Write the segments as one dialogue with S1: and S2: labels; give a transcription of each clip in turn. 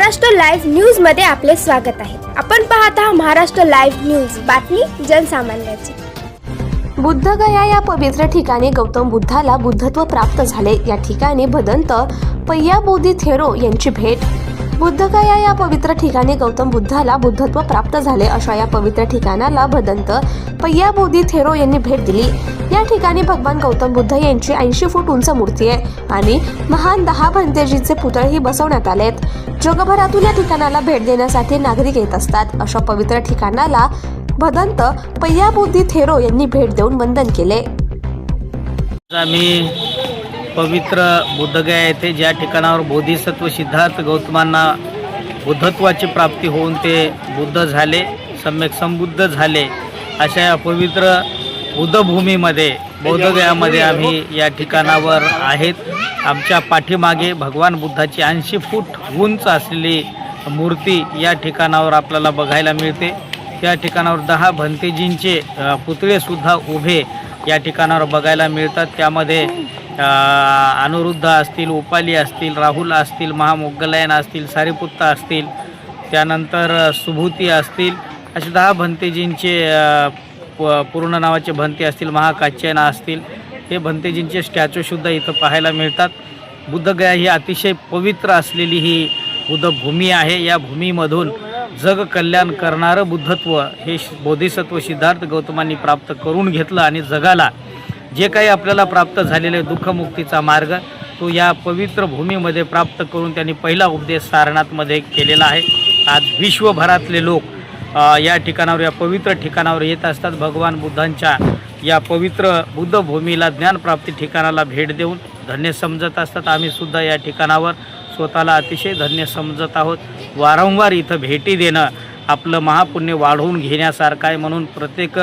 S1: Maharashtra live न्यूजमध्ये आपले स्वागत आहे. आपण पाहत आहात महाराष्ट्र लाईव्ह न्यूज. बातमी जनसामान्याची.
S2: बुद्धगया या पवित्र ठिकाणी गौतम बुद्धाला बुद्धत्व प्राप्त झाले. या ठिकाणी भदंत पय्या बोधी थेरो यांची भेट. बुद्धगया या पवित्र ठिकाणी गौतम बुद्धाला बुद्धत्व प्राप्त झाले अशा या पवित्र ठिकाणाला भदंत पय्या बोधी थेरो यांनी भेट दिली. या ठिकाणी भगवान गौतम बुद्ध यांची ऐंशी फूट उंच मूर्ती आहे आणि महान दहा भंतेजींचे पुतळेही बसवण्यात आलेत. जगभरातून या ठिकाणाला भेट देण्यासाठी नागरिक येत असतात. अशा पवित्र ठिकाणाला भदंत पय्याबुद्धी थेरो यांनी भेट देऊन वंदन केले.
S3: आम्ही पवित्र बुद्धगया येथे ज्या ठिकाणावर बोधिसत्व सिद्धार्थ गौतमांना बुद्धत्वाची प्राप्ती होऊन ते बुद्ध झाले सम्यक संबुद्ध झाले अशा या पवित्र बुद्धभूमीमध्ये बौद्धगयामध्ये आम्ही या ठिकाणावर आहेत. आमच्या पाठीमागे भगवान बुद्धाची ऐंशी फूट उंच असलेली मूर्ती या ठिकाणावर आपल्याला बघायला मिळते. त्या ठिकाणावर दहा भंतेजींचे पुतळेसुद्धा उभे या ठिकाणावर बघायला मिळतात. त्यामध्ये अनिरुद्ध अनुरुद्ध असतील उपाली असतील राहुल असतील महामोगलायन असतील सारीपुत्ता असतील त्यानंतर सुभूती असतील. असे दहा भंतेजींचे प- पूर्ण नावाचे भंते असतील महाकाच्यायना असतील हे भंतेजींचे स्टॅच्यूसुद्धा इथं पाहायला मिळतात. बुद्धगया ही अतिशय पवित्र असलेली ही बुद्धभूमी आहे. या भूमीमधून जग कल्याण करणारं बुद्धत्व हे बोधिसत्व सिद्धार्थ गौतमांनी प्राप्त करून घेतलं आणि जगाला जे काही आपल्याला प्राप्त झालेले दुःखमुक्तीचा मार्ग तो या पवित्र भूमीमध्ये प्राप्त करून त्यांनी पहिला उपदेश सारनाथमध्ये केलेला आहे. आज विश्वभरातले लोक या ठिकाणावर या पवित्र ठिकाणावर येत असतात. भगवान बुद्धांच्या या पवित्र बुद्धभूमीला ज्ञानप्राप्ती ठिकाणाला भेट देऊन धन्य समजत असतात. आम्ही सुद्धा या ठिकाणावर स्वतःला अतिशय धन्य समजत आहोत. वारंवार इथं भेटी देणं आपलं महापुण्य वाढवून घेण्यासारखं आहे म्हणून प्रत्येक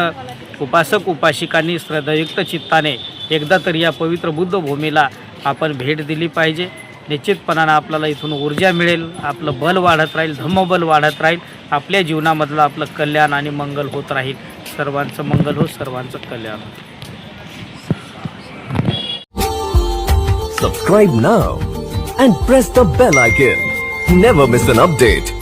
S3: उपासक उपासिकांनी श्रद्धायुक्त चित्ताने एकदा तरी या पवित्र बुद्धभूमीला आपण भेट दिली पाहिजे. निश्चितपणानं आपल्याला इथून ऊर्जा मिळेल. आपलं बल वाढत राहील धम्मबल वाढत राहील. आपल्या जीवनामधलं आपलं कल्याण आणि मंगल होत राहील. सर्वांचं मंगल हो सर्वांचं कल्याण हो.
S4: सबस्क्राईब ना and press the bell icon never miss an update